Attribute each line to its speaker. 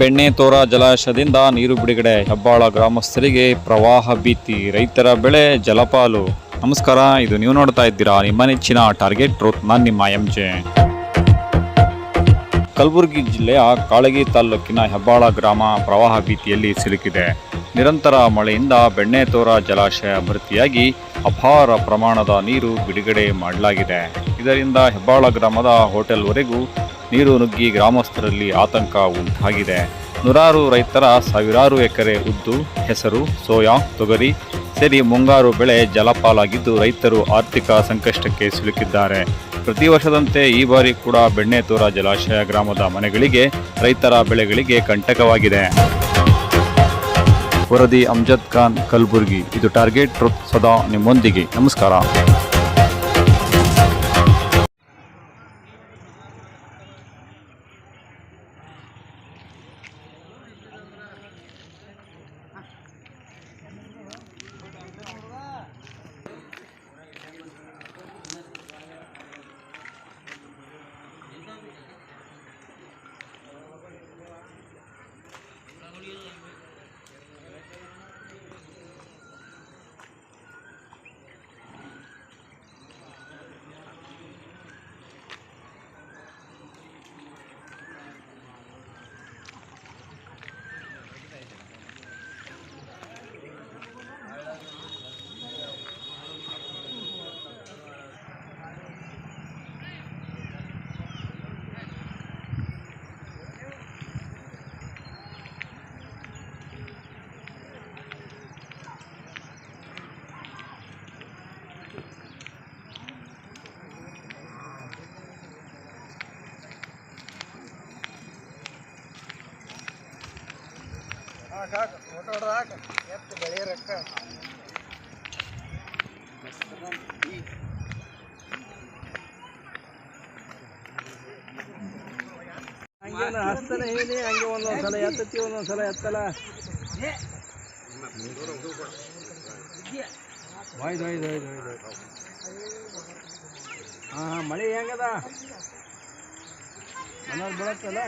Speaker 1: ಬೆಣ್ಣೆತೋರ ಜಲಾಶಯದಿಂದ ನೀರು ಬಿಡುಗಡೆ. ಹೆಬ್ಬಾಳ ಗ್ರಾಮಸ್ಥರಿಗೆ ಪ್ರವಾಹ ಭೀತಿ. ರೈತರ ಬೆಳೆ ಜಲಪಾಲು. ನಮಸ್ಕಾರ, ಇದು ನೀವು ನೋಡ್ತಾ ಇದ್ದೀರಾ ನಿಮ್ಮ ನೆಚ್ಚಿನ ಟಾರ್ಗೆಟ್ ಟ್ರೂತ್ ನಾನು ನಿಮ್ಮ ಎಂ ಜೆ ಕಲಬುರಗಿ ಜಿಲ್ಲೆಯ ಕಾಳಗಿ ತಾಲೂಕಿನ ಹೆಬ್ಬಾಳ ಗ್ರಾಮ ಪ್ರವಾಹ ಭೀತಿಯಲ್ಲಿ ಸಿಲುಕಿದೆ. ನಿರಂತರ ಮಳೆಯಿಂದ ಬೆಣ್ಣೆತೋರ ಜಲಾಶಯ ಭರ್ತಿಯಾಗಿ ಅಪಾರ ಪ್ರಮಾಣದ ನೀರು ಬಿಡುಗಡೆ ಮಾಡಲಾಗಿದೆ. ಇದರಿಂದ ಹೆಬ್ಬಾಳ ಗ್ರಾಮದ ಹೋಟೆಲ್ವರೆಗೂ ನೀರು ನುಗ್ಗಿ ಗ್ರಾಮಸ್ಥರಲ್ಲಿ ಆತಂಕ ಉಂಟಾಗಿದೆ. ನೂರಾರು ರೈತರ ಸಾವಿರಾರು ಎಕರೆ ಉದ್ದು ಹೆಸರು, ಸೋಯಾ, ತೊಗರಿ ಸೇರಿ ಮುಂಗಾರು ಬೆಳೆ ಜಲಪಾಲಾಗಿದ್ದು ರೈತರು ಆರ್ಥಿಕ ಸಂಕಷ್ಟಕ್ಕೆ ಸಿಲುಕಿದ್ದಾರೆ. ಪ್ರತಿ ವರ್ಷದಂತೆ ಈ ಬಾರಿ ಕೂಡ ಬೆಣ್ಣೆತೋರ ಜಲಾಶಯ ಗ್ರಾಮದ ಮನೆಗಳಿಗೆ ರೈತರ ಬೆಳೆಗಳಿಗೆ ಕಂಟಕವಾಗಿದೆ. ವರದಿ ಅಮ್ಜದ್ ಖಾನ್ ಕಲಬುರ್ಗಿ. ಇದು ಟಾರ್ಗೆಟ್ ಸದಾ ನಿಮ್ಮೊಂದಿಗೆ. ನಮಸ್ಕಾರ.
Speaker 2: ಹಂಗೇನ ಹಸ್ತನ ಹೇಳಿ, ಹಂಗೆ ಒಂದೊಂದು ಸಲ ಎತ್ತತಿ, ಒಂದೊಂದು ಸಲ ಎತ್ತಲ್ಲ. ಒಯ್ದು ಒಯ್ದು ಒಯ್ದು ಒಯ್ದು ಹಾಂ ಹಾಂ, ಮಳೆ ಹೆಂಗದ? ಮನೋರ್ ಬೀಳತ್ತಲ್ಲ